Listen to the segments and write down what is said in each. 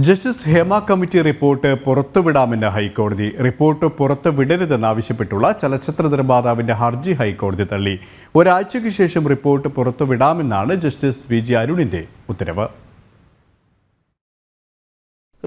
Justice Hema committee report പുറത്തുവിടാമെന്ന് ഹൈക്കോടതി. Report പുറത്തുവിടരുതെന്നാവശ്യപ്പെട്ടുള്ള ചലച്ചിത്ര നിർമ്മാതാവിന്റെ ഹർജി ഹൈക്കോടതി തള്ളി. ഒരാഴ്ചയ്ക്ക് ശേഷം റിപ്പോർട്ട് പുറത്തുവിടാമെന്നാണ് ജസ്റ്റിസ് വി ജി അരുണിന്റെ ഉത്തരവ്.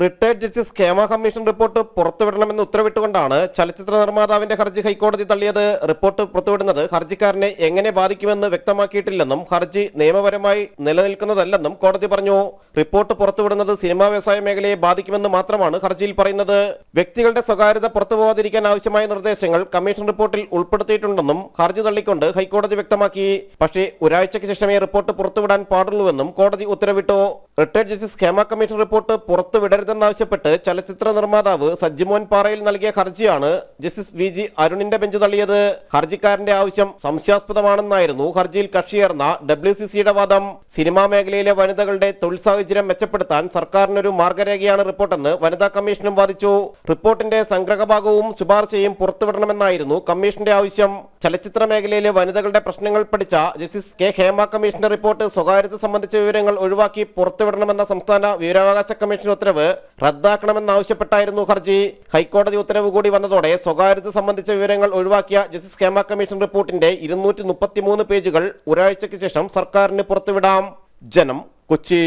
റിട്ടയർഡ് ജസ്റ്റിസ് ക്ഷേമ കമ്മീഷൻ റിപ്പോർട്ട് പുറത്തുവിടണമെന്ന് ഉത്തരവിട്ടുകൊണ്ടാണ് ചലച്ചിത്ര നിർമ്മാതാവിന്റെ ഹർജി ഹൈക്കോടതി തള്ളിയത്. റിപ്പോർട്ട് പുറത്തുവിടുന്നത് ഹർജിക്കാരനെ എങ്ങനെ ബാധിക്കുമെന്ന് വ്യക്തമാക്കിയിട്ടില്ലെന്നും ഹർജി നിയമപരമായി നിലനിൽക്കുന്നതല്ലെന്നും കോടതി പറഞ്ഞു. റിപ്പോർട്ട് പുറത്തുവിടുന്നത് സിനിമാ വ്യവസായ മേഖലയെ ബാധിക്കുമെന്ന് മാത്രമാണ് ഹർജിയിൽ പറയുന്നത്. വ്യക്തികളുടെ സ്വകാര്യത പുറത്തുപോകാതിരിക്കാൻ ആവശ്യമായ നിർദ്ദേശങ്ങൾ കമ്മീഷൻ റിപ്പോർട്ടിൽ ഉൾപ്പെടുത്തിയിട്ടുണ്ടെന്നും ഹർജി തള്ളിക്കൊണ്ട് ഹൈക്കോടതി വ്യക്തമാക്കി. പക്ഷേ ഒരാഴ്ചയ്ക്ക് ശേഷമേ റിപ്പോർട്ട് പുറത്തുവിടാൻ പാടുള്ളൂവെന്നും കോടതി ഉത്തരവിട്ടു. Retired justice Hema commission report പുറത്തുവിടരുതെന്നാവശ്യപ്പെട്ട് ചലച്ചിത്ര നിർമ്മാതാവ് സജ്ജിമോൻ പാറയിൽ നൽകിയ ഹർജിയാണ് ജസ്റ്റിസ് വി ജി അരുണിന്റെ ബെഞ്ച് തള്ളിയത്. ഹർജിക്കാരന്റെ ആവശ്യം സംശയാസ്പദമാണെന്നായിരുന്നു ഹർജിയിൽ കക്ഷിയേർന്ന ഡബ്ല്യു സി സിയുടെ വാദം. സിനിമാ മേഖലയിലെ വനിതകളുടെ തൊഴിൽ സാഹചര്യം മെച്ചപ്പെടുത്താൻ സർക്കാരിനൊരു മാർഗരേഖയാണ് റിപ്പോർട്ടെന്ന് വനിതാ കമ്മീഷനും വാദിച്ചു. റിപ്പോർട്ടിന്റെ സംഗ്രഹഭാഗവും ശുപാർശയും പുറത്തുവിടണമെന്നായിരുന്നു കമ്മീഷന്റെ ആവശ്യം. ചലച്ചിത്ര മേഖലയിലെ വനിതകളുടെ പ്രശ്നങ്ങൾ പഠിച്ച ജസ്റ്റിസ് കെ ഹേമ കമ്മീഷന്റെ റിപ്പോർട്ട് സ്വകാര്യത സംബന്ധിച്ച വിവരങ്ങൾ ഒഴിവാക്കി പുറത്തുവിടണമെന്ന സംസ്ഥാന വിവരാവകാശ കമ്മീഷൻ ഉത്തരവ് റദ്ദാക്കണമെന്നാവശ്യപ്പെട്ടായിരുന്നു ഹർജി. ഹൈക്കോടതി ഉത്തരവ് കൂടി വന്നതോടെ സ്വകാര്യത സംബന്ധിച്ച വിവരങ്ങൾ ഒഴിവാക്കിയ ജസ്റ്റിസ് കേമ കമ്മീഷൻ റിപ്പോർട്ടിന്റെ ഇരുന്നൂറ്റി പേജുകൾ ഒരാഴ്ചയ്ക്ക് ശേഷം സർക്കാരിന് പുറത്തുവിടാം. ജനം കൊച്ചി.